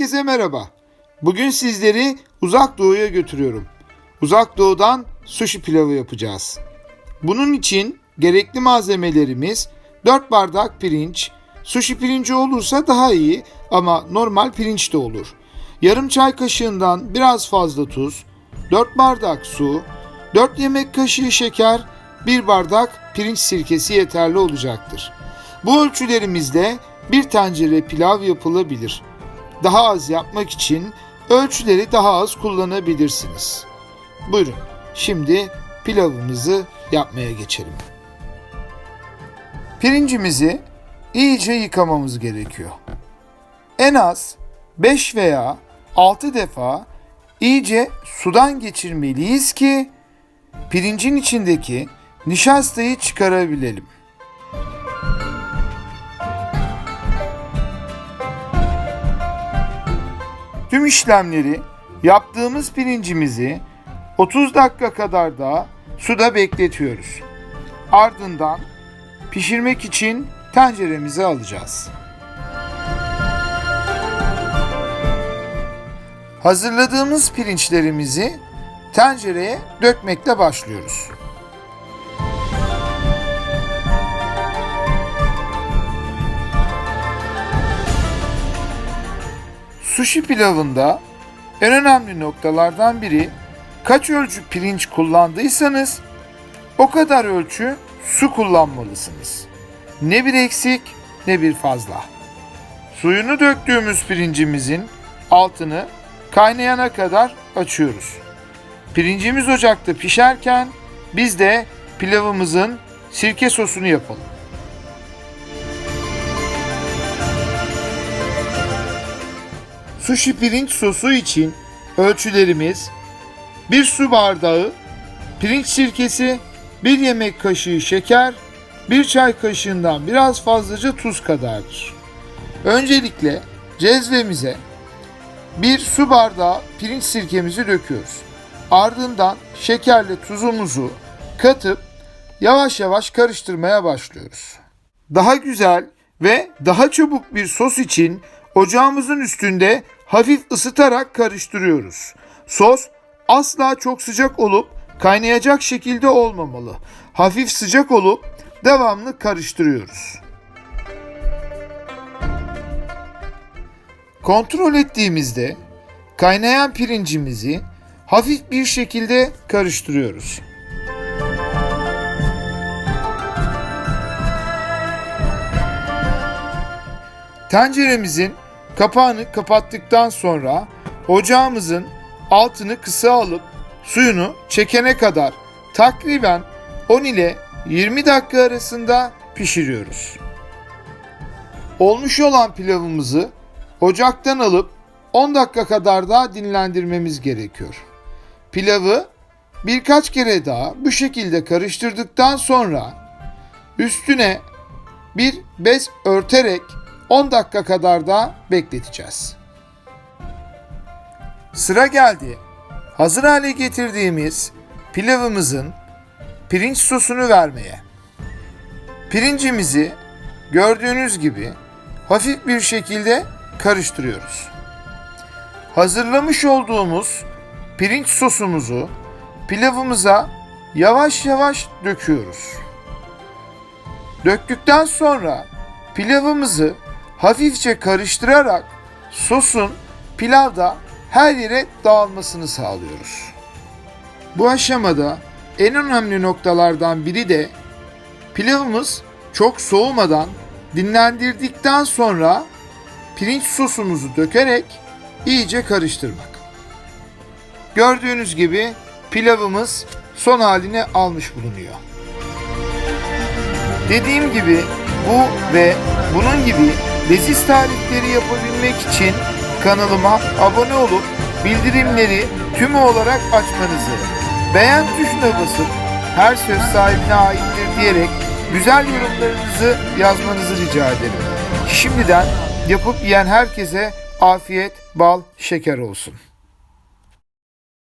Herkese merhaba. Bugün sizleri uzak doğuya götürüyorum. Uzak doğudan sushi pilavı yapacağız. Bunun için gerekli malzemelerimiz 4 bardak pirinç, sushi pirinci olursa daha iyi ama normal pirinç de olur. Yarım çay kaşığından biraz fazla tuz, 4 bardak su, 4 yemek kaşığı şeker, 1 bardak pirinç sirkesi yeterli olacaktır. Bu ölçülerimizde bir tencere pilav yapılabilir. Daha az yapmak için ölçüleri daha az kullanabilirsiniz. Buyurun. Şimdi pilavımızı yapmaya geçelim. Pirincimizi iyice yıkamamız gerekiyor. En az 5 veya 6 defa iyice sudan geçirmeliyiz ki pirincin içindeki nişastayı çıkarabilelim. Tüm işlemleri yaptığımız pirincimizi 30 dakika kadar daha suda bekletiyoruz. Ardından pişirmek için tenceremize alacağız. Hazırladığımız pirinçlerimizi tencereye dökmekle başlıyoruz. Sushi pilavında en önemli noktalardan biri kaç ölçü pirinç kullandıysanız o kadar ölçü su kullanmalısınız. Ne bir eksik ne bir fazla. Suyunu döktüğümüz pirincimizin altını kaynayana kadar açıyoruz. Pirincimiz ocakta pişerken biz de pilavımızın sirke sosunu yapalım. Sushi pirinç sosu için ölçülerimiz 1 su bardağı pirinç sirkesi, 1 yemek kaşığı şeker, 1 çay kaşığından biraz fazlaca tuz kadardır. Öncelikle cezvemize 1 su bardağı pirinç sirkemizi döküyoruz. Ardından şekerle tuzumuzu katıp yavaş yavaş karıştırmaya başlıyoruz. Daha güzel ve daha çabuk bir sos için ocağımızın üstünde hafif ısıtarak karıştırıyoruz. Sos asla çok sıcak olup kaynayacak şekilde olmamalı. Hafif sıcak olup devamlı karıştırıyoruz. Kontrol ettiğimizde kaynayan pirincimizi hafif bir şekilde karıştırıyoruz. Tenceremizin kapağını kapattıktan sonra ocağımızın altını kısa alıp suyunu çekene kadar takriben 10 ile 20 dakika arasında pişiriyoruz. Olmuş olan pilavımızı ocaktan alıp 10 dakika kadar daha dinlendirmemiz gerekiyor. Pilavı birkaç kere daha bu şekilde karıştırdıktan sonra üstüne bir bez örterek 10 dakika kadar da bekleteceğiz. Sıra geldi. Hazır hale getirdiğimiz pilavımızın pirinç sosunu vermeye. Pirincimizi gördüğünüz gibi hafif bir şekilde karıştırıyoruz. Hazırlamış olduğumuz pirinç sosumuzu pilavımıza yavaş yavaş döküyoruz. Döktükten sonra pilavımızı hafifçe karıştırarak sosun pilavda her yere dağılmasını sağlıyoruz. Bu aşamada en önemli noktalardan biri de pilavımız çok soğumadan dinlendirdikten sonra pirinç sosumuzu dökerek iyice karıştırmak. Gördüğünüz gibi pilavımız son haline almış bulunuyor. Dediğim gibi bu ve bunun gibi leziz tarifleri yapabilmek için kanalıma abone olup bildirimleri tümü olarak açmanızı, beğen tuşuna basıp her söz sahibine aittir diyerek güzel yorumlarınızı yazmanızı rica ederim. Şimdiden yapıp yiyen herkese afiyet, bal, şeker olsun.